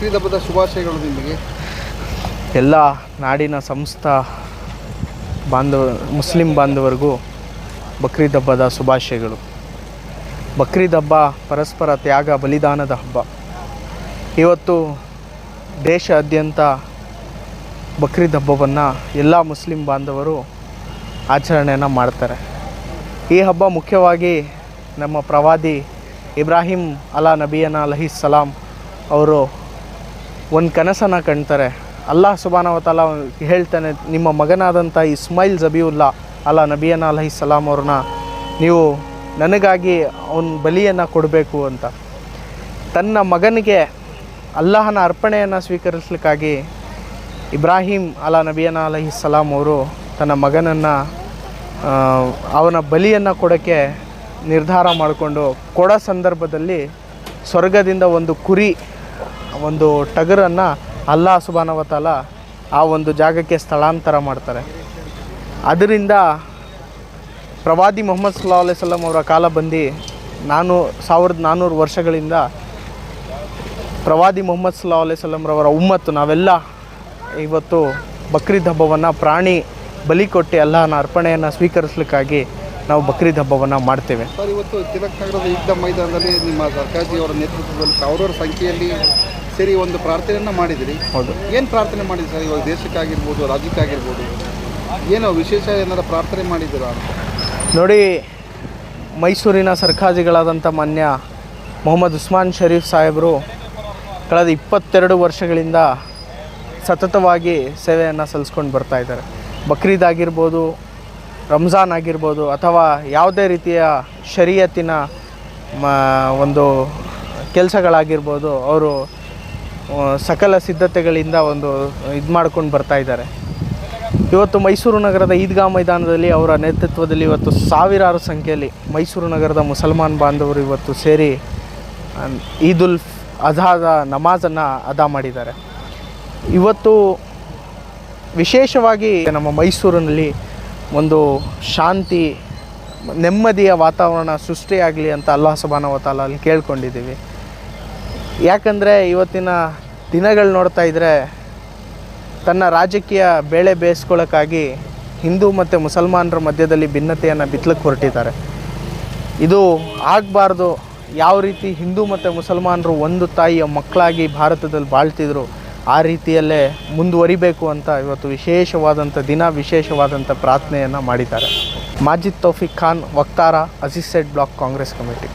ಬಕ್ರೀದ್ ಹಬ್ಬದ ಶುಭಾಶಯಗಳು ನಿಮಗೆ. ಎಲ್ಲ ನಾಡಿನ ಸಂಸ್ಥ ಬಾಂಧವ, ಮುಸ್ಲಿಂ ಬಾಂಧವರಿಗೂ ಬಕ್ರೀದ್ ಹಬ್ಬದ ಶುಭಾಶಯಗಳು. ಬಕ್ರೀದ್ ಹಬ್ಬ ಪರಸ್ಪರ ತ್ಯಾಗ, ಬಲಿದಾನದ ಹಬ್ಬ. ಇವತ್ತು ದೇಶಾದ್ಯಂತ ಬಕ್ರೀದ್ ಹಬ್ಬವನ್ನು ಎಲ್ಲ ಮುಸ್ಲಿಂ ಬಾಂಧವರು ಆಚರಣೆಯನ್ನು ಮಾಡ್ತಾರೆ. ಈ ಹಬ್ಬ ಮುಖ್ಯವಾಗಿ ನಮ್ಮ ಪ್ರವಾದಿ ಇಬ್ರಾಹಿಂ ಅಲಾ ನಬಿಯನ ಸಲಾಂ ಅವರು ಒಂದು ಕನಸನ್ನು ಕಾಣ್ತಾರೆ ಅಲ್ಲಾಹ್ ಸುಬಾನವತಾಲ ಹೇಳ್ತಾನೆ, ನಿಮ್ಮ ಮಗನಾದಂಥ ಇಸ್ಮಾಯಿಲ್ ಜಬಿಯುಲ್ಲಾ ಅಲ್ಲಾ ನಬಿಯನ ಸಲಾಂ ಅವ್ರನ್ನ, ನೀವು ನನಗಾಗಿ ಅವನ ಬಲಿಯನ್ನು ಕೊಡಬೇಕು ಅಂತ. ತನ್ನ ಮಗನಿಗೆ ಅಲ್ಲಾಹನ ಅರ್ಪಣೆಯನ್ನು ಸ್ವೀಕರಿಸ್ಲಿಕ್ಕಾಗಿ ಇಬ್ರಾಹಿಂ ಅಲಾ ನಬಿಯನ ಅಲಹಿ ಸಲಾಂ ಅವರು ತನ್ನ ಮಗನನ್ನು ಅವನ ಬಲಿಯನ್ನು ಕೊಡೋಕ್ಕೆ ನಿರ್ಧಾರ ಮಾಡಿಕೊಂಡು ಕೊಡೋ ಸಂದರ್ಭದಲ್ಲಿ ಸ್ವರ್ಗದಿಂದ ಒಂದು ಕುರಿ ಒಂದು ಟಗರನ್ನು ಅಲ್ಲಾ ಸುಬಾನವತಾಲ ಆ ಒಂದು ಜಾಗಕ್ಕೆ ಸ್ಥಳಾಂತರ ಮಾಡ್ತಾರೆ. ಅದರಿಂದ ಪ್ರವಾದಿ ಮೊಹಮ್ಮದ್ ಸಲ್ಲಾ ವಸಲ್ಲಂ ಅವರ ಕಾಲ ಬಂದು ನಾನು ಸಾವಿರದ ನಾನ್ನೂರು ವರ್ಷಗಳಿಂದ ಪ್ರವಾದಿ ಮೊಹಮ್ಮದ್ ಸಲ್ಲಾ ಅಲೈಹಿ ವಸಲ್ಲಂರವರ ಉಮ್ಮತ್ತು ನಾವೆಲ್ಲ ಇವತ್ತು ಬಕ್ರೀದ್ ಹಬ್ಬವನ್ನು ಪ್ರಾಣಿ ಬಲಿ ಕೊಟ್ಟು ಅಲ್ಲಾನ ಅರ್ಪಣೆಯನ್ನು ಸ್ವೀಕರಿಸಲಿಕ್ಕಾಗಿ ನಾವು ಬಕ್ರೀದ್ ಹಬ್ಬವನ್ನು ಮಾಡ್ತೇವೆ. ಸರ್, ಇವತ್ತು ತಿಲಕ್ ನಗರದ ಯುದ್ಧ ಮೈದಾನದಲ್ಲಿ ನಿಮ್ಮ ಸರ್ಕಾರಜಿಯವರ ನೇತೃತ್ವದಲ್ಲಿ ಸಾವಿರಾರು ಸಂಖ್ಯೆಯಲ್ಲಿ ಸೇರಿ ಒಂದು ಪ್ರಾರ್ಥನೆಯನ್ನು ಮಾಡಿದಿರಿ. ಹೌದು. ಏನು ಪ್ರಾರ್ಥನೆ ಮಾಡಿದ್ರಿ ಸರ್? ಇವಾಗ ದೇಶಕ್ಕಾಗಿರ್ಬೋದು ರಾಜ್ಯಕ್ಕಾಗಿರ್ಬೋದು. ಏನು ವಿಶೇಷ ಏನಾರ ಪ್ರಾರ್ಥನೆ ಮಾಡಿದ್ದೀರಾ ನೋಡಿ ಮೈಸೂರಿನ ಸರ್ಕಾಜಿಗಳಾದಂಥ ಮಾನ್ಯ ಮೊಹಮ್ಮದ್ ಉಸ್ಮಾನ್ ಶರೀಫ್ ಸಾಹೇಬರು ಕಳೆದ ಇಪ್ಪತ್ತೆರಡು ವರ್ಷಗಳಿಂದ ಸತತವಾಗಿ ಸೇವೆಯನ್ನು ಸಲ್ಲಿಸ್ಕೊಂಡು ಬರ್ತಾ ಇದ್ದಾರೆ. ಬಕ್ರೀದ್ ಆಗಿರ್ಬೋದು ರಂಜಾನ್ ಆಗಿರ್ಬೋದು ಅಥವಾ ಯಾವುದೇ ರೀತಿಯ ಶರೀಯತ್ತಿನ ಒಂದು ಕೆಲಸಗಳಾಗಿರ್ಬೋದು ಅವರು ಸಕಲ ಸಿದ್ಧತೆಗಳಿಂದ ಒಂದು ಇದು ಮಾಡ್ಕೊಂಡು ಬರ್ತಾ ಇದ್ದಾರೆ. ಇವತ್ತು ಮೈಸೂರು ನಗರದ ಈದ್ಗಾ ಮೈದಾನದಲ್ಲಿ ಅವರ ನೇತೃತ್ವದಲ್ಲಿ ಇವತ್ತು ಸಾವಿರಾರು ಸಂಖ್ಯೆಯಲ್ಲಿ ಮೈಸೂರು ನಗರದ ಮುಸಲ್ಮಾನ್ ಬಾಂಧವರು ಇವತ್ತು ಸೇರಿ ಈದ್ ಉಲ್ ಅಜಾದ ನಮಾಜನ್ನು ಅದಾ ಮಾಡಿದ್ದಾರೆ. ಇವತ್ತು ವಿಶೇಷವಾಗಿ ನಮ್ಮ ಮೈಸೂರಿನಲ್ಲಿ ಒಂದು ಶಾಂತಿ, ನೆಮ್ಮದಿಯ ವಾತಾವರಣ ಸೃಷ್ಟಿಯಾಗಲಿ ಅಂತ ಅಲ್ಲಾಹ ಸುಬಾನ ವತಾಲ ಅಲ್ಲಿ ಕೇಳ್ಕೊಂಡಿದ್ದೀವಿ. ಯಾಕಂದರೆ ಇವತ್ತಿನ ದಿನಗಳು ನೋಡ್ತಾ ಇದ್ದರೆ ತನ್ನ ರಾಜಕೀಯ ಬೇಳೆ ಬೇಯಿಸ್ಕೊಳ್ಳೋಕ್ಕಾಗಿ ಹಿಂದೂ ಮತ್ತು ಮುಸಲ್ಮಾನರ ಮಧ್ಯದಲ್ಲಿ ಭಿನ್ನತೆಯನ್ನು ಬಿತ್ತಲಕ್ಕೆ ಹೊರಟಿದ್ದಾರೆ. ಇದು ಆಗಬಾರ್ದು ಯಾವ ರೀತಿ ಹಿಂದೂ ಮತ್ತು ಮುಸಲ್ಮಾನರು ಒಂದು ತಾಯಿಯ ಮಕ್ಕಳಾಗಿ ಭಾರತದಲ್ಲಿ ಬಾಳ್ತಿದ್ರು ಆ ರೀತಿಯಲ್ಲೇ ಮುಂದುವರಿಬೇಕು ಅಂತ ಇವತ್ತು ವಿಶೇಷವಾದಂಥ ದಿನ, ವಿಶೇಷವಾದಂಥ ಪ್ರಾರ್ಥನೆಯನ್ನು ಮಾಡಿದ್ದಾರೆ. ಮಾಜಿದ್ ತೌಫಿಕ್ ಖಾನ್, ವಕ್ತಾರ ಅಸಿಸ್ಟೆಡ್ ಬ್ಲಾಕ್ ಕಾಂಗ್ರೆಸ್ ಕಮಿಟಿ.